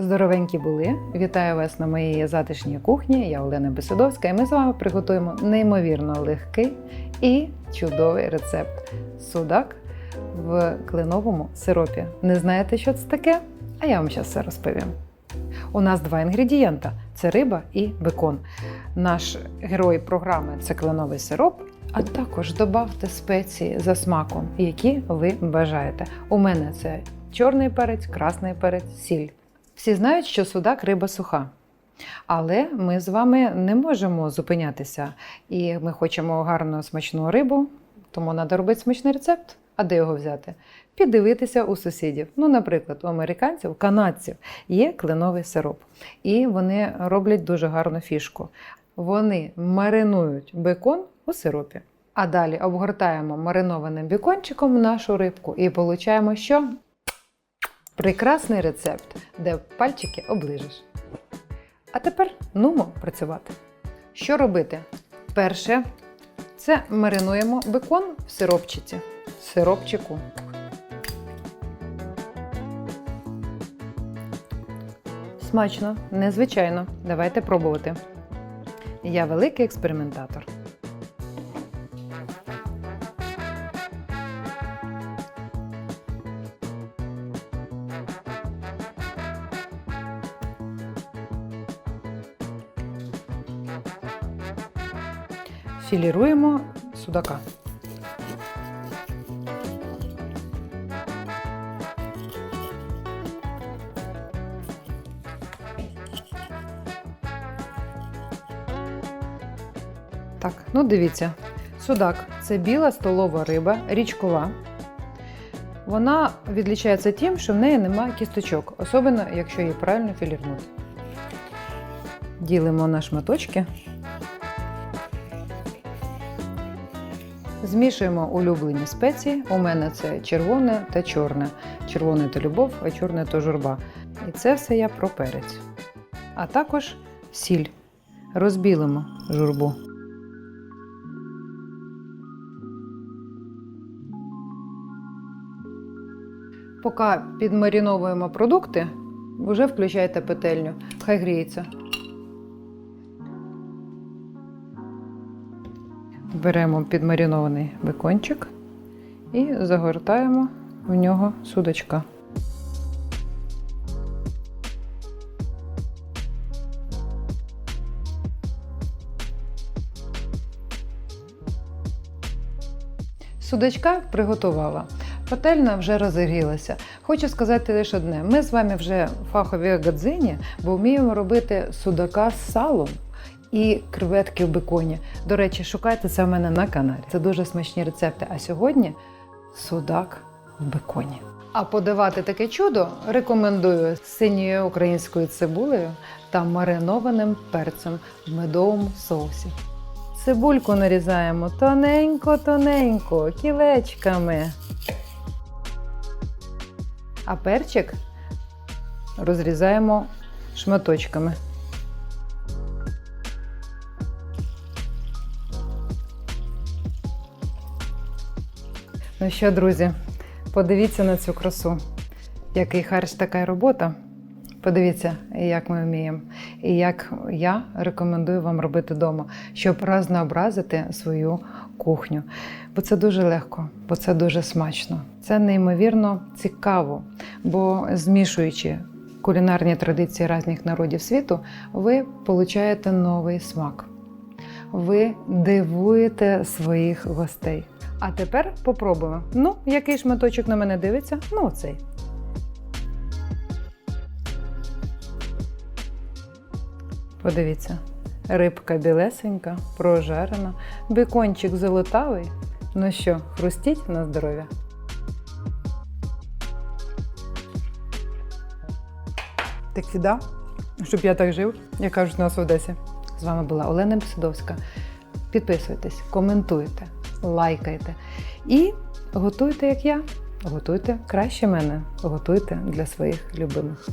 Здоровенькі були! Вітаю вас на моїй затишній кухні. Я Олена Бесидовська, і ми з вами приготуємо неймовірно легкий і чудовий рецепт судак в кленовому сиропі. Не знаєте, що це таке? А я вам зараз все розповім. У нас два інгредієнта: це риба і бекон. Наш герой програми це кленовий сироп. А також додавте спеції за смаком, які ви бажаєте. У мене це чорний перець, красний перець, сіль. Всі знають, що судак риба суха. Але ми з вами не можемо зупинятися. І ми хочемо гарну смачну рибу, тому треба робити смачний рецепт. А де його взяти? Піддивитися у сусідів. Ну, наприклад, у американців, канадців є кленовий сироп. І вони роблять дуже гарну фішку. Вони маринують бекон у сиропі. А далі обгортаємо маринованим бекончиком нашу рибку і получаємо що? Прекрасний рецепт, де пальчики оближеш. А тепер нумо працювати. Що робити? Перше, це маринуємо бекон в сиропчиці. Сиропчику. Смачно, незвичайно. Давайте пробувати. Я великий експериментатор. Філіруємо судака. Так, ну дивіться. Судак це біла столова риба, річкова. Вона відлічається тим, що в неї немає кісточок, особливо якщо її правильно філірнути. Ділимо на шматочки. Змішуємо улюблені спеції. У мене це червоне та чорне. Червоне то любов, а чорне то журба. І це все я про перець. А також сіль. Розбілимо журбу. Поки підмаріновуємо продукти, вже включайте петельню. Хай гріється. Беремо підмаринований бекончик і загортаємо в нього судочка. Судачка приготувала. Пательна вже розігрілася. Хочу сказати лише одне: ми з вами вже фахові гадзині, бо вміємо робити судака з салом і креветки в беконі. До речі, шукайте це в мене на каналі. Це дуже смачні рецепти. А сьогодні судак в беконі. А подавати таке чудо рекомендую з синьою українською цибулею та маринованим перцем в медовому соусі. Цибульку нарізаємо тоненько-тоненько, кілечками. А перчик розрізаємо шматочками. Ну що, друзі, подивіться на цю красу. Який харч, така робота. Подивіться, як ми вміємо. І як я рекомендую вам робити вдома, щоб разнообразити свою кухню. Бо це дуже легко, бо це дуже смачно. Це неймовірно цікаво, бо змішуючи кулінарні традиції різних народів світу, ви получаєте новий смак. Ви дивуєте своїх гостей. А тепер попробуємо. Ну, який шматочок на мене дивиться? Ну, оцей. Подивіться, рибка білесенька, прожарена, бекончик золотавий. Ну що, хрустіть на здоров'я. Так віда, щоб я так жив, як кажуть у нас в Одесі. З вами була Олена Бесидовська. Підписуйтесь, коментуйте, лайкайте і готуйте, як я. Готуйте краще мене, готуйте для своїх любимих.